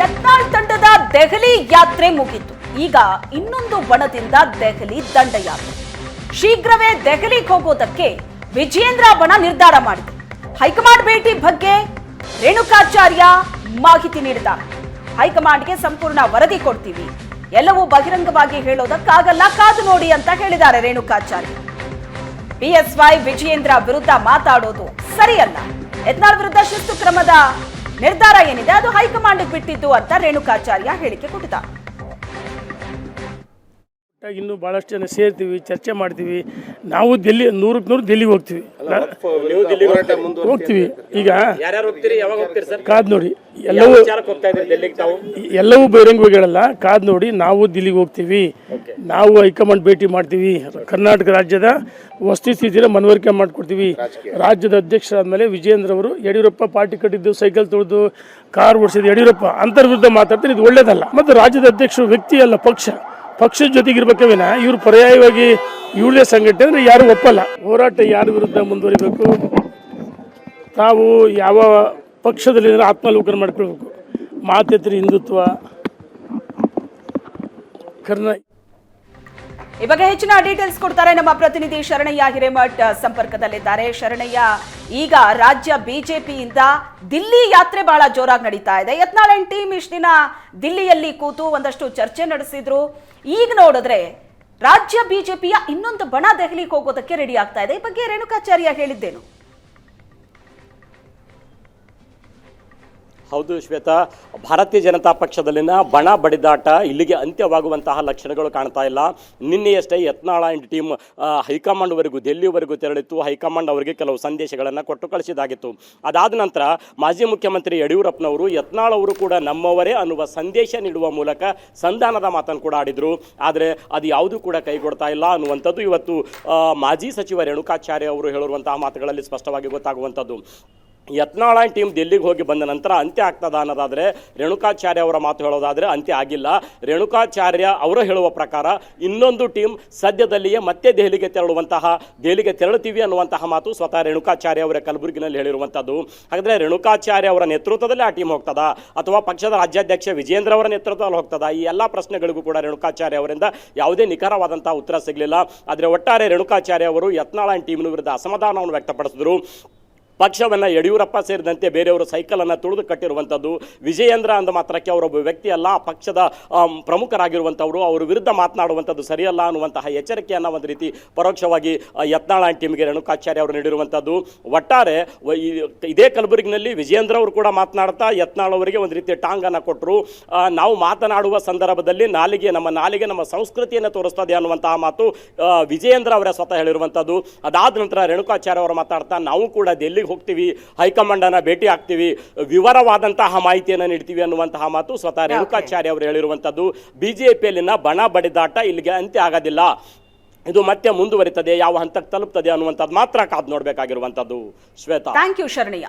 ಯತ್ನಾಳ್ ತಂಡದ ದೆಹಲಿ ಯಾತ್ರೆ ಮುಗಿತು. ಈಗ ಇನ್ನೊಂದು ಬಣದಿಂದ ದೆಹಲಿ ದಂಡಯಾತ್ರೆ. ಶೀಘ್ರವೇ ದೆಹಲಿಗೆ ಹೋಗೋದಕ್ಕೆ ವಿಜೇಂದ್ರ ಬಣ ನಿರ್ಧಾರ ಮಾಡಿದೆ. ಹೈಕಮಾಂಡ್ ಭೇಟಿ ಬಗ್ಗೆ ರೇಣುಕಾಚಾರ್ಯ ಮಾಹಿತಿ ನೀಡಿದ್ದಾರೆ. ಹೈಕಮಾಂಡ್ಗೆ ಸಂಪೂರ್ಣ ವರದಿ ಕೊಡ್ತೀವಿ. ಎಲ್ಲವೂ ಬಹಿರಂಗವಾಗಿ ಹೇಳೋದಕ್ಕಾಗಲ್ಲ, ಕಾದು ನೋಡಿ ಅಂತ ಹೇಳಿದ್ದಾರೆ ರೇಣುಕಾಚಾರ್ಯ. ಬಿಎಸ್ವೈ ವಿಜಯೇಂದ್ರ ವಿರುದ್ಧ ಮಾತಾಡೋದು ಸರಿಯಲ್ಲ. ಯತ್ನಾಳ್ ವಿರುದ್ಧ ಶಿಸ್ತು ಕ್ರಮದ ನಿರ್ಧಾರ ಏನಿದೆ ಅದು ಹೈಕಮಾಂಡ್ ಬಿಟ್ಟಿದ್ದು ಅಂತ ರೇಣುಕಾಚಾರ್ಯ ಹೇಳಿಕೆ ಕೊಟ್ಟಿದ್ದಾರೆ. ಇನ್ನೂ ಭಾಳಷ್ಟು ಜನ ಸೇರ್ತೀವಿ ಚರ್ಚೆ ಮಾಡ್ತೀವಿ. ನಾವು ದಿಲ್ಲಿ ನೂರಕ್ಕೆ ನೂರು ದಿಲ್ಲಿಗೆ ಹೋಗ್ತೀವಿ. ಹೋಗ್ತೀವಿ. ಈಗ ಯಾರ್ಯಾರು ಹೋಗ್ತೀರಿ? ಯಾವಾಗ ಹೋಗ್ತೀರಿ ಸರ್? ಕಾದ್ ನೋಡಿ. ಎಲ್ಲವೂ ಎಲ್ಲವೂ ಬಹಿರಂಗವಾಗಿ ಹೇಳಲ್ಲ ಕಾದ್ ನೋಡಿ ನಾವು ದಿಲ್ಲಿಗೆ ಹೋಗ್ತೀವಿ. ನಾವು ಹೈಕಮಾಂಡ್ ಭೇಟಿ ಮಾಡ್ತೀವಿ. ಕರ್ನಾಟಕ ರಾಜ್ಯದ ವಸ್ತು ಸ್ಥಿತಿನ ಮನವರಿಕೆ ಮಾಡಿಕೊಡ್ತೀವಿ. ರಾಜ್ಯದ ಅಧ್ಯಕ್ಷರಾದ್ಮೇಲೆ ವಿಜೇಂದ್ರ ಅವರು ಯಡಿಯೂರಪ್ಪ ಪಾರ್ಟಿ ಕಟ್ಟಿದ್ದು ಸೈಕಲ್ ತೊಳೆದು ಕಾರ್ ಓಡಿಸಿದ್ದು ಯಡಿಯೂರಪ್ಪ. ಅಂತರ್ವಿರುದ್ಧ ಮಾತಾಡ್ತಾರೆ ಇದು ಒಳ್ಳೇದಲ್ಲ. ಮತ್ತು ರಾಜ್ಯದ ಅಧ್ಯಕ್ಷರು ವ್ಯಕ್ತಿ ಅಲ್ಲ ಪಕ್ಷ. ಪಕ್ಷದ ಜೊತೆಗಿರ್ಬೇಕೇ ವಿನ, ಇವ್ರು ಪರ್ಯಾಯವಾಗಿ ಇವಳೇ ಸಂಘಟನೆ ಅಂದ್ರೆ ಯಾರು ಒಪ್ಪಲ್ಲ. ಹೋರಾಟ ಯಾರ ವಿರುದ್ಧ ಮುಂದುವರಿಬೇಕು? ತಾವು ಯಾವ ಪಕ್ಷದಲ್ಲಿ ಆತ್ಮಾಲೋಕನ ಮಾಡ್ಕೊಳ್ಬೇಕು? ಮಾತೆತ್ರಿ ಹಿಂದುತ್ವ, ಕರ್ನಾ ಈ ಬಗ್ಗೆ ಹೆಚ್ಚಿನ ಡೀಟೇಲ್ಸ್ ಕೊಡ್ತಾರೆ ನಮ್ಮ ಪ್ರತಿನಿಧಿ ಶರಣಯ್ಯ ಹಿರೇಮಠ್ ಸಂಪರ್ಕದಲ್ಲಿದ್ದಾರೆ. ಶರಣಯ್ಯ, ಈಗ ರಾಜ್ಯ ಬಿಜೆಪಿಯಿಂದ ದಿಲ್ಲಿ ಯಾತ್ರೆ ಬಹಳ ಜೋರಾಗಿ ನಡೀತಾ ಇದೆ. ಯತ್ನಾಳ್ ಅಂಡ್ ಟೀಮ್ ಇಷ್ಟು ದಿನ ದಿಲ್ಲಿಯಲ್ಲಿ ಕೂತು ಒಂದಷ್ಟು ಚರ್ಚೆ ನಡೆಸಿದ್ರು. ಈಗ ನೋಡಿದ್ರೆ ರಾಜ್ಯ ಬಿಜೆಪಿಯ ಇನ್ನೊಂದು ಬಣ ದೆಹಲಿಗೆ ಹೋಗೋದಕ್ಕೆ ರೆಡಿ ಆಗ್ತಾ ಇದೆ. ಈ ಬಗ್ಗೆ ರೇಣುಕಾಚಾರ್ಯ ಹೇಳಿದ್ದೇನು? ಹೌದು ಶ್ವೇತಾ, ಭಾರತೀಯ ಜನತಾ ಪಕ್ಷದಲ್ಲಿನ ಬಣ ಬಡಿದಾಟ ಇಲ್ಲಿಗೆ ಅಂತ್ಯವಾಗುವಂತಹ ಲಕ್ಷಣಗಳು ಕಾಣ್ತಾ ಇಲ್ಲ. ನಿನ್ನೆಯಷ್ಟೇ ಯತ್ನಾಳ ಅಂಡ್ ಟೀಮ್ ಹೈಕಮಾಂಡ್ವರೆಗೂ, ದೆಲ್ಲಿವರೆಗೂ ತೆರಳಿತ್ತು. ಹೈಕಮಾಂಡ್ ಅವರಿಗೆ ಕೆಲವು ಸಂದೇಶಗಳನ್ನು ಕೊಟ್ಟು ಕಳಿಸಿದಾಗಿತ್ತು. ಅದಾದ ನಂತರ ಮಾಜಿ ಮುಖ್ಯಮಂತ್ರಿ ಯಡಿಯೂರಪ್ಪನವರು, ಯತ್ನಾಳ್ ಅವರು ಕೂಡ ನಮ್ಮವರೇ ಅನ್ನುವ ಸಂದೇಶ ನೀಡುವ ಮೂಲಕ ಸಂಧಾನದ ಮಾತನ್ನು ಕೂಡ ಆಡಿದರು. ಆದರೆ ಅದು ಯಾವುದೂ ಕೂಡ ಕೈಗೊಡ್ತಾ ಇಲ್ಲ ಅನ್ನುವಂಥದ್ದು ಇವತ್ತು ಮಾಜಿ ಸಚಿವ ರೇಣುಕಾಚಾರ್ಯ ಅವರು ಹೇಳಿರುವಂತಹ ಮಾತುಗಳಲ್ಲಿ ಸ್ಪಷ್ಟವಾಗಿ ಗೊತ್ತಾಗುವಂಥದ್ದು. ಯತ್ನಾಳ ಟೀಮ್ ದಿಲ್ಲಿಗೆ ಹೋಗಿ ಬಂದ ನಂತರ ಅಂತ್ಯ ಆಗ್ತದ ಅನ್ನೋದಾದರೆ ರೇಣುಕಾಚಾರ್ಯ ಅವರ ಮಾತು ಹೇಳೋದಾದರೆ ಅಂತ್ಯ ಆಗಿಲ್ಲ. ರೇಣುಕಾಚಾರ್ಯ ಅವರು ಹೇಳುವ ಪ್ರಕಾರ ಇನ್ನೊಂದು ಟೀಮ್ ಸದ್ಯದಲ್ಲಿಯೇ ಮತ್ತೆ ದೆಹಲಿಗೆ ತೆರಳುವಂತಹ, ದೆಹಲಿಗೆ ತೆರಳುತ್ತೀವಿ ಅನ್ನುವಂತಹ ಮಾತು ಸ್ವತಃ ರೇಣುಕಾಚಾರ್ಯ ಅವರ ಕಲಬುರಗಿನಲ್ಲಿ ಹೇಳಿರುವಂಥದ್ದು ಹಾಗಾದರೆ ರೇಣುಕಾಚಾರ್ಯ ಅವರ ನೇತೃತ್ವದಲ್ಲಿ ಆ ಟೀಮ್ ಹೋಗ್ತದ? ಅಥವಾ ಪಕ್ಷದ ರಾಜ್ಯಾಧ್ಯಕ್ಷ ವಿಜೇಂದ್ರ ಅವರ ನೇತೃತ್ವದಲ್ಲಿ ಹೋಗ್ತದ? ಈ ಎಲ್ಲ ಪ್ರಶ್ನೆಗಳಿಗೂ ಕೂಡ ರೇಣುಕಾಚಾರ್ಯ ಅವರಿಂದ ಯಾವುದೇ ನಿಖರವಾದಂಥ ಉತ್ತರ ಸಿಗಲಿಲ್ಲ. ಆದರೆ ಒಟ್ಟಾರೆ ರೇಣುಕಾಚಾರ್ಯ ಅವರು ಯತ್ನಾಳ ಟೀಮ್ನ ವಿರುದ್ಧ ಅಸಮಾಧಾನವನ್ನು ವ್ಯಕ್ತಪಡಿಸಿದರು. ಪಕ್ಷವನ್ನು ಯಡಿಯೂರಪ್ಪ ಸೇರಿದಂತೆ ಬೇರೆಯವರು ಸೈಕಲನ್ನು ತುಳಿದು ಕಟ್ಟಿರುವಂಥದ್ದು ವಿಜಯೇಂದ್ರ ಅಂದ ಮಾತ್ರಕ್ಕೆ ಅವರೊಬ್ಬ ವ್ಯಕ್ತಿ ಅಲ್ಲ ಪಕ್ಷದ ಪ್ರಮುಖರಾಗಿರುವಂಥವರು ಅವರ ವಿರುದ್ಧ ಮಾತನಾಡುವಂಥದ್ದು ಸರಿಯಲ್ಲ ಅನ್ನುವಂತಹ ಎಚ್ಚರಿಕೆಯನ್ನು ಒಂದು ರೀತಿ ಪರೋಕ್ಷವಾಗಿ ಯತ್ನಾಳ ಟೀಮ್ಗೆ ರೇಣುಕಾಚಾರ್ಯ ಅವರು ನೀಡಿರುವಂಥದ್ದು ಒಟ್ಟಾರೆ ಇದೇ ಕಲಬುರಗಿನಲ್ಲಿ ವಿಜಯೇಂದ್ರ ಅವರು ಕೂಡ ಮಾತನಾಡ್ತಾ, ಯತ್ನಾಳ್ ಅವರಿಗೆ ಒಂದು ರೀತಿಯ ಟಾಂಗನ್ನು ಕೊಟ್ಟರು ನಾವು ಮಾತನಾಡುವ ಸಂದರ್ಭದಲ್ಲಿ ನಾಲಿಗೆ, ನಮ್ಮ ನಾಲಿಗೆ, ನಮ್ಮ ಸಂಸ್ಕೃತಿಯನ್ನು ತೋರಿಸ್ತದೆ ಅನ್ನುವಂತಹ ಮಾತು ವಿಜಯೇಂದ್ರ ಅವರೇ ಸ್ವತಃ ಹೇಳಿರುವಂಥದ್ದು ಅದಾದ ನಂತರ ರೇಣುಕಾಚಾರ್ಯ ಅವರು ಮಾತಾಡ್ತಾ, ನಾವು ಕೂಡ ಡೆಲ್ಲಿಗೆ ಹೋಗ್ತೀವಿ ಹೈಕಮಾಂಡನ್ನು ಭೇಟಿ ಆಗ್ತೀವಿ ವಿವರವಾದಂತಹ ಮಾಹಿತಿಯನ್ನು ನೀಡ್ತೀವಿ ಅನ್ನುವಂತಹ ಮಾತು ಸ್ವತಃ ರೇಣುಕಾಚಾರ್ಯ ಅವರು ಹೇಳಿರುವಂಥದ್ದು ಬಿಜೆಪಿಯಲ್ಲಿನ ಬಣ ಬಡಿದಾಟ ಇಲ್ಲಿಗೆ ಅಂತ್ಯ ಆಗೋದಿಲ್ಲ. ಇದು ಮತ್ತೆ ಮುಂದುವರಿತದೆ ಯಾವ ಹಂತಕ್ಕೆ ತಲುಪ್ತದೆ ಅನ್ನುವಂಥದ್ದು ಮಾತ್ರ ಕಾದು ನೋಡಬೇಕಾಗಿರುವಂಥದ್ದು. Shweta. Thank you Sharanayya.